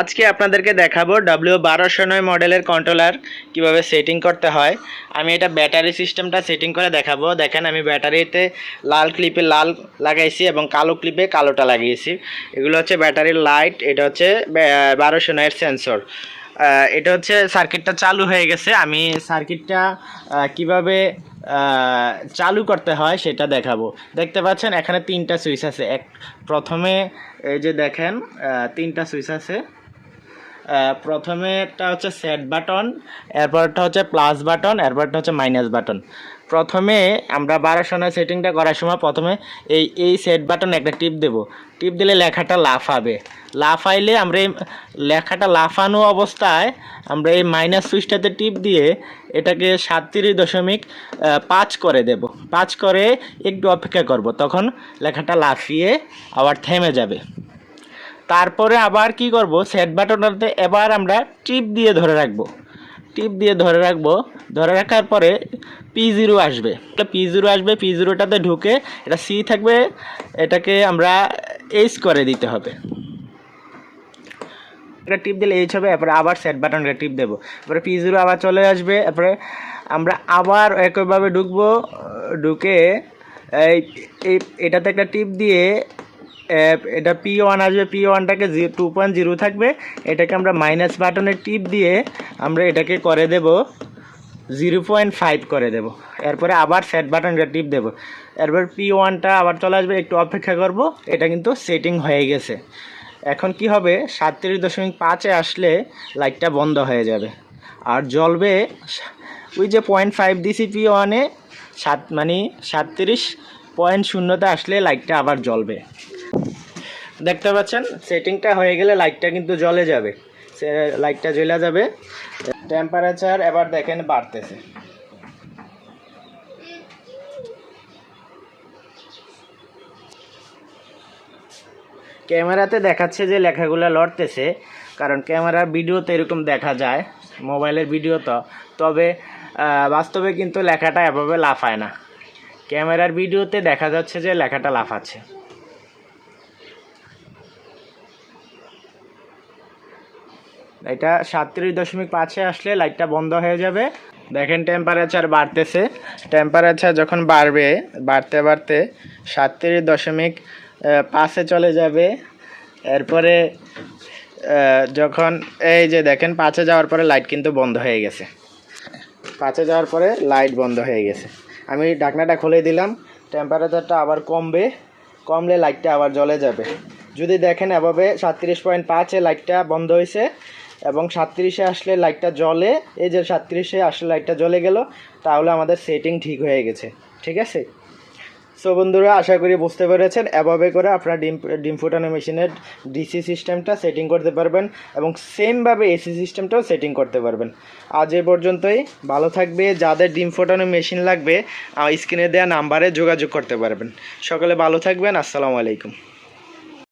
আজকে আপনাদেরকে দেখাবো ডাব্লিউ বারোশো নয় মডেলের কন্ট্রোলার কীভাবে সেটিং করতে হয়। আমি এটা ব্যাটারি সিস্টেমটা সেটিং করে দেখাবো। দেখেন, আমি ব্যাটারিতে লাল ক্লিপে লাল লাগাইছি এবং কালো ক্লিপে কালোটা লাগিয়েছি। এগুলো হচ্ছে ব্যাটারির লাইট এটা হচ্ছে বারোশো নয়ের সেন্সর এটা হচ্ছে সার্কিটটা চালু হয়ে গেছে। আমি সার্কিটটা কীভাবে চালু করতে হয় সেটা দেখাবো। দেখতে পাচ্ছেন, এখানে তিনটা সুইচ আছে। এক, প্রথমে, এই যে দেখেন তিনটা সুইচ আছে। আহ, প্রথমেটা হচ্ছে সেট বাটন এরপরটা হচ্ছে প্লাস বাটন এরপরটা হচ্ছে মাইনাস বাটন প্রথমে আমরা বারোশো নয় সেটিংটা করার সময় প্রথমে এই এই সেট বাটন একটা টিপ দেব। টিপ দিলে লেখাটা লাফাবে। লাফাইলে আমরা এই লেখাটা লাফানো অবস্থায় আমরা এই মাইনাস সুইচটাতে টিপ দিয়ে এটাকে সাতত্রিশ দশমিক পাঁচ করে দেব। পাঁচ করে একটু অপেক্ষা করব। তখন লেখাটা লাফিয়ে আবার থেমে যাবে। তারপরে আবার কি করব? সেট বাটনটাতে এবার আমরা টিপ দিয়ে ধরে রাখব। টিপ দিয়ে ধরে রাখব। ধরে রাখার পরে পি জিরো আসবে। পি জিরো আসবে। পি জিরোটাতে ঢুকে এটা সি থাকবে। এটাকে আমরা এইচ করে দিতে হবে। একটা টিপ দিলে এইচ হবে, এরপরে আবার সেট বাটনটা টিপ দেবো। এরপরে পি জিরো আবার চলে আসবে। এরপরে আমরা আবার একইভাবে ঢুকবো। ঢুকে এই এটাতে একটা টিপ দিয়ে এটা পি ওয়ান আসবে পি ওয়ানটাকে জি টু পয়েন্ট জিরো থাকবে। এটাকে আমরা মাইনাস বাটনের টিপ দিয়ে আমরা এটাকে করে দেব জিরো পয়েন্ট ফাইভ করে দেব। এরপরে আবার সেট বাটনটা টিপ দেবো। এরপর পি ওয়ানটা আবার চলে আসবে, একটু অপেক্ষা করব, এটা কিন্তু সেটিং হয়ে গেছে। এখন কি হবে সাতত্রিশ দশমিক পাঁচে আসলে লাইটটা বন্ধ হয়ে যাবে। আর জ্বলবে, ওই যে পয়েন্ট ফাইভ দিছি পি ওয়ানে সাত মানে সাতত্রিশ পয়েন্ট শূন্যতে আসলে লাইটটা আবার জ্বলবে। দেখতে পাচ্ছেন? সেটিংটা হয়ে গেলে লাইটটা কিন্তু জ্বলে যাবে। লাইটটা জ্বলে যাবে। টেম্পারেচার এবার দেখেন বাড়তেছে। ক্যামেরাতে দেখাচ্ছে যে লেখাগুলো লড়তেছে, কারণ ক্যামেরার ভিডিওতে এরকম দেখা যায়, মোবাইলের ভিডিও তো। তবে বাস্তবে কিন্তু লেখাটা এভাবে লাফায় না। ক্যামেরার ভিডিওতে দেখা যাচ্ছে যে লেখাটা লাফাচ্ছে। এটা সাতত্রিশ দশমিক পাঁচে আসলে লাইটটা বন্ধ হয়ে যাবে। দেখেন টেম্পারেচার বাড়তেছে। টেম্পারেচার যখন বাড়বে, বাড়তে বাড়তে সাতত্রিশ দশমিক পাঁচে চলে যাবে। এরপরে যখন এই যে দেখেন পাঁচে যাওয়ার পরে লাইট কিন্তু বন্ধ হয়ে গেছে। পাঁচে যাওয়ার পরে লাইট বন্ধ হয়ে গেছে। আমি ঢাকনাটা খুলে দিলাম। টেম্পারেচারটা আবার কমবে। কমলে লাইটটা আবার জ্বলে যাবে। যদি দেখেন এভাবে সাতত্রিশ পয়েন্ট পাঁচে লাইটটা বন্ধ হয়েছে এবং সাতত্রিশে আসলে লাইটটা জ্বলে, এই যে সাতত্রিশে আসলে লাইটটা জ্বলে গেল, তাহলে আমাদের সেটিং ঠিক হয়ে গেছে, ঠিক আছে? সো বন্ধুরা, আশা করি বুঝতে পেরেছেন। এভাবে করে আপনার ডিম ডিম ফুটানো মেশিনের ডিসি সিস্টেমটা সেটিং করতে পারবেন এবং সেমভাবে এসি সিস্টেমটাও সেটিং করতে পারবেন। আজ এ পর্যন্তই। ভালো থাকবে। যাদের ডিম ফোটানো মেশিন লাগবে স্ক্রিনে দেওয়া নাম্বারে যোগাযোগ করতে পারবেন। সকলে ভালো থাকবেন। আসসালামু আলাইকুম।